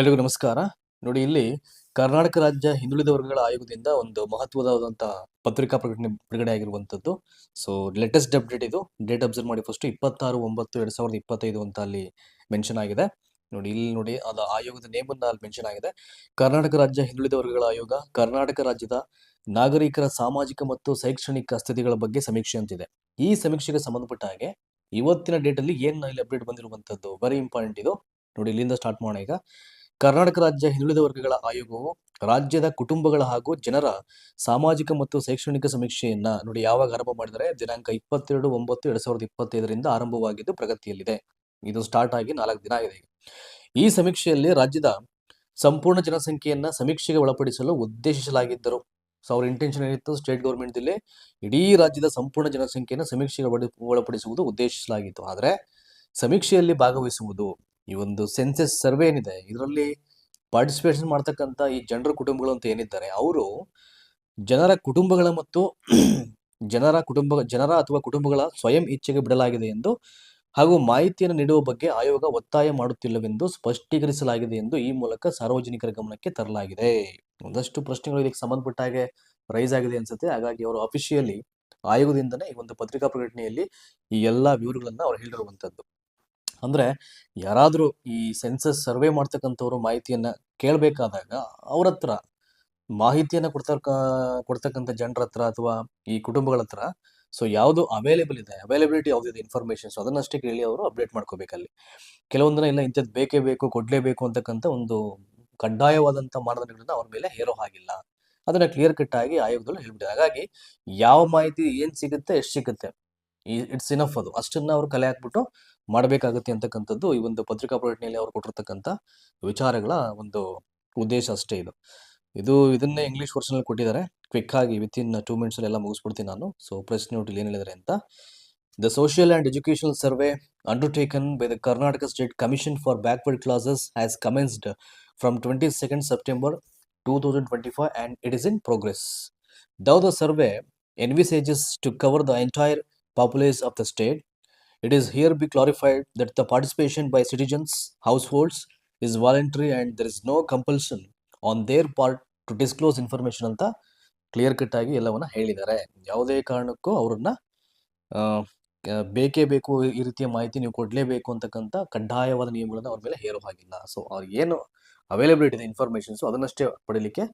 ಎಲ್ರಿಗೂ ನಮಸ್ಕಾರ. ನೋಡಿ, ಇಲ್ಲಿ ಕರ್ನಾಟಕ ರಾಜ್ಯ ಹಿಂದುಳಿದ ವರ್ಗಗಳ ಆಯೋಗದಿಂದ ಒಂದು ಮಹತ್ವದಾದಂತಹ ಪತ್ರಿಕಾ ಪ್ರಕಟಣೆ ಬಿಡುಗಡೆ ಆಗಿರುವಂತದ್ದು. ಸೊ ಲೇಟೆಸ್ಟ್ ಅಪ್ಡೇಟ್ ಇದು. ಡೇಟ್ ಅಬ್ಸರ್ವ್ ಮಾಡಿ ಫಸ್ಟ್ ಇಪ್ಪತ್ತಾರು ಒಂಬತ್ತು ಎರಡ್ ಸಾವಿರದ ಇಪ್ಪತ್ತೈದು ಅಂತ ಅಲ್ಲಿ ಮೆನ್ಷನ್ ಆಗಿದೆ. ನೋಡಿ, ಇಲ್ಲಿ ನೋಡಿ, ಅದು ಆಯೋಗದ ನೇಮ್ ಅನ್ನ ಅಲ್ಲಿ ಮೆನ್ಷನ್ ಆಗಿದೆ. ಕರ್ನಾಟಕ ರಾಜ್ಯ ಹಿಂದುಳಿದ ವರ್ಗಗಳ ಆಯೋಗ, ಕರ್ನಾಟಕ ರಾಜ್ಯದ ನಾಗರಿಕರ ಸಾಮಾಜಿಕ ಮತ್ತು ಶೈಕ್ಷಣಿಕ ಸ್ಥಿತಿಗಳ ಬಗ್ಗೆ ಸಮೀಕ್ಷೆ ಅಂತಿದೆ ಈ ಸಮೀಕ್ಷೆಗೆ ಸಂಬಂಧಪಟ್ಟ ಹಾಗೆ ಇವತ್ತಿನ ಡೇಟ್ ಅಲ್ಲಿ ಏನ್ ಇಲ್ಲಿ ಅಪ್ಡೇಟ್ ಬಂದಿರುವಂತದ್ದು? ವೆರಿ ಇಂಪಾರ್ಟೆಂಟ್ ಇದು. ನೋಡಿ, ಇಲ್ಲಿಂದ ಸ್ಟಾರ್ಟ್ ಮಾಡೋಣ ಈಗ. ಕರ್ನಾಟಕ ರಾಜ್ಯ ಹಿಂದುಳಿದ ವರ್ಗಗಳ ಆಯೋಗವು ರಾಜ್ಯದ ಕುಟುಂಬಗಳ ಹಾಗೂ ಜನರ ಸಾಮಾಜಿಕ ಮತ್ತು ಶೈಕ್ಷಣಿಕ ಸಮೀಕ್ಷೆಯನ್ನ ನೋಡಿ ಯಾವಾಗ ಆರಂಭ ಮಾಡಿದರೆ, ದಿನಾಂಕ ಇಪ್ಪತ್ತೆರಡು ಒಂಬತ್ತು ಎರಡ್ ಸಾವಿರದ ಇಪ್ಪತ್ತೈದರಿಂದ ಆರಂಭವಾಗಿದ್ದು ಪ್ರಗತಿಯಲ್ಲಿದೆ. ಇದು ಸ್ಟಾರ್ಟ್ ಆಗಿ ನಾಲ್ಕು ದಿನ ಆಗಿದೆ ಈ ಸಮೀಕ್ಷೆಯಲ್ಲಿ ರಾಜ್ಯದ ಸಂಪೂರ್ಣ ಜನಸಂಖ್ಯೆಯನ್ನ ಸಮೀಕ್ಷೆಗೆ ಒಳಪಡಿಸಲು ಉದ್ದೇಶಿಸಲಾಗಿದ್ದರು. ಸೊ ಅವ್ರ ಇಂಟೆನ್ಷನ್ ಏನಿತ್ತು ಸ್ಟೇಟ್ ಗೌರ್ಮೆಂಟ್ ಇಲ್ಲಿ ಇಡೀ ರಾಜ್ಯದ ಸಂಪೂರ್ಣ ಜನಸಂಖ್ಯೆಯನ್ನು ಸಮೀಕ್ಷೆಗೆ ಒಳಪಡಿಸುವುದು ಉದ್ದೇಶಿಸಲಾಗಿತ್ತು. ಆದರೆ, ಸಮೀಕ್ಷೆಯಲ್ಲಿ ಭಾಗವಹಿಸುವುದು ಈ ಒಂದು ಸೆನ್ಸಸ್ ಸರ್ವೆ ಏನಿದೆ, ಇದರಲ್ಲಿ ಪಾರ್ಟಿಸಿಪೇಷನ್ ಮಾಡ್ತಕ್ಕಂಥ ಈ ಜನರ ಕುಟುಂಬಗಳು ಅಂತ ಏನಿದ್ದಾರೆ, ಅವರು ಜನರ ಕುಟುಂಬಗಳ ಮತ್ತು ಜನರ ಕುಟುಂಬ, ಜನರ ಅಥವಾ ಕುಟುಂಬಗಳ ಸ್ವಯಂ ಇಚ್ಛೆಗೆ ಬಿಡಲಾಗಿದೆ ಎಂದು ಹಾಗೂ ಮಾಹಿತಿಯನ್ನು ನೀಡುವ ಬಗ್ಗೆ ಆಯೋಗ ಒತ್ತಾಯ ಮಾಡುತ್ತಿಲ್ಲವೆಂದು ಸ್ಪಷ್ಟೀಕರಿಸಲಾಗಿದೆ ಎಂದು ಈ ಮೂಲಕ ಸಾರ್ವಜನಿಕರ ಗಮನಕ್ಕೆ ತರಲಾಗಿದೆ. ಒಂದಷ್ಟು ಪ್ರಶ್ನೆಗಳು ಇದಕ್ಕೆ ಸಂಬಂಧಪಟ್ಟ ಹಾಗೆ ರೈಸ್ ಆಗಿದೆ ಅನ್ಸುತ್ತೆ. ಹಾಗಾಗಿ ಅವರು ಅಫಿಷಿಯಲಿ ಆಯೋಗದಿಂದನೇ ಈ ಒಂದು ಪತ್ರಿಕಾ ಪ್ರಕಟಣೆಯಲ್ಲಿ ಈ ಎಲ್ಲಾ ವಿವರಗಳನ್ನು ಅವ್ರು ಹೇಳಿರುವಂತದ್ದು. ಅಂದ್ರೆ ಯಾರಾದರೂ ಈ ಸೆನ್ಸಸ್ ಸರ್ವೆ ಮಾಡ್ತಕ್ಕಂಥವ್ರು ಮಾಹಿತಿಯನ್ನ ಕೇಳಬೇಕಾದಾಗ ಅವ್ರ ಹತ್ರ ಮಾಹಿತಿಯನ್ನ ಕೊಡ್ತಕ್ಕ, ಕೊಡ್ತಕ್ಕಂಥ ಜನರ ಹತ್ರ ಅಥವಾ ಈ ಕುಟುಂಬಗಳ ಹತ್ರ ಸೊ ಯಾವುದು ಅವೈಲೇಬಲ್ ಇದೆ ಅವೈಲೇಬಿಲಿಟಿ ಯಾವ್ದಿದೆ ಇನ್ಫಾರ್ಮೇಶನ್ ಸೊ ಅದನ್ನಷ್ಟೇ ಕೇಳಿ ಅವರು ಅಪ್ಡೇಟ್ ಮಾಡ್ಕೋಬೇಕಲ್ಲಿ ಕೆಲವೊಂದನ್ನ ಇಲ್ಲ ಇಂಥದ್ದು ಬೇಕೇ ಬೇಕು, ಕೊಡ್ಲೇಬೇಕು ಅಂತಕ್ಕಂಥ ಒಂದು ಕಡ್ಡಾಯವಾದಂಥ ಮಾನದಂಡಗಳನ್ನ ಅವ್ರ ಮೇಲೆ ಹೇರೋ ಹಾಗಿಲ್ಲ. ಅದನ್ನ ಕ್ಲಿಯರ್ ಕಟ್ ಆಗಿ ಆಯೋಗದಲ್ಲಿ ಹೇಳ್ಬಿಟ್ಟಿದೆ ಹಾಗಾಗಿ ಯಾವ ಮಾಹಿತಿ ಏನು ಸಿಗುತ್ತೆ, ಎಷ್ಟು ಸಿಗುತ್ತೆ? ಇಟ್ಸ್ ಇನಫ್ ಅದು. ಅಷ್ಟನ್ನ ಅವ್ರು ಕಲೆ ಹಾಕ್ಬಿಟ್ಟು ಮಾಡಬೇಕಾಗುತ್ತೆ ಅಂತಕ್ಕಂಥದ್ದು ಈ ಒಂದು ಪತ್ರಿಕಾ ಪ್ರಕಟಣೆಯಲ್ಲಿ ಅವ್ರು ಕೊಟ್ಟಿರ್ತಕ್ಕಂಥ ವಿಚಾರಗಳ ಒಂದು ಉದ್ದೇಶ ಅಷ್ಟೇ ಇದು. ಇದು ಇದನ್ನೇ ಇಂಗ್ಲಿಷ್ ವರ್ಷನಲ್ಲಿ ಕೊಟ್ಟಿದ್ದಾರೆ. ಕ್ವಿಕ್ ಆಗಿ ವಿತ್ ಇನ್ ಟೂ ಮಿನಿಟ್ಸ್ ಎಲ್ಲ ಮುಗಿಸ್ಬಿಡ್ತೀನಿ ನಾನು. ಸೊ ಪ್ರೆಸ್ ನೋಟ್ ಏನು ಹೇಳಿದ್ದಾರೆ ಅಂತ. The social and educational survey undertaken by the Karnataka state commission for backward classes has commenced from twenty second September two thousand twenty five and it is in progress though the survey envisages to cover the entire populace of the state, it is here be clarified that the participation by citizens, households is voluntary and there is no compulsion on their part to disclose information ಅಂತ clear cut ಆಗಿ ಎಲ್ಲವನ್ನ ಹೇಳಿದ್ದಾರೆ ಯಾವುದೇ ಕಾರಣಕ್ಕೂ ಅವ್ರನ್ನ ಬೇಕೇ ಬೇಕು ಈ ರೀತಿಯ ಮಾಹಿತಿ ನೀವು ಕೊಡಲೇಬೇಕು ಅಂತಕ್ಕಂಥ ಕಡ್ಡಾಯವಾದ ನಿಯಮಗಳನ್ನು ಅವ್ರ ಮೇಲೆ ಹೇರೋ ಹಾಗಿಲ್ಲ ಸೊ ಅವ್ರಿಗೆ ಏನು ಅವೈಲಬಿಲಿಟಿ ಇದೆ ಇನ್ಫಾರ್ಮೇಷನ್ಸು ಅದನ್ನಷ್ಟೇ ಪಡೀಲಿಕ್ಕೆ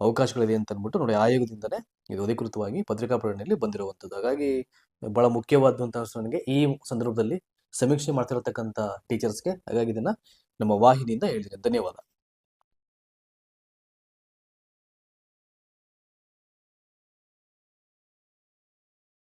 ಅವಕಾಶಗಳಿದೆ ಅಂತ ಅಂದ್ಬಿಟ್ಟು ನೋಡಿ ಆಯೋಗದಿಂದನೇ ಇದು ಅಧಿಕೃತವಾಗಿ ಪತ್ರಿಕಾ ಪ್ರಕಟಣೆಯಲ್ಲಿ ಬಂದಿರುವಂಥದ್ದು. ಹಾಗಾಗಿ ಬಹಳ ಮುಖ್ಯವಾದಂತಹ ನನಗೆ ಈ ಸಂದರ್ಭದಲ್ಲಿ ಸಮೀಕ್ಷೆ ಮಾಡ್ತಿರತಕ್ಕಂಥ ಟೀಚರ್ಸ್ಗೆ ಹಾಗಾಗಿ ಇದನ್ನ ನಮ್ಮ ವಾಹಿನಿಯಿಂದ ಹೇಳಿದ್ದೇನೆ. ಧನ್ಯವಾದ.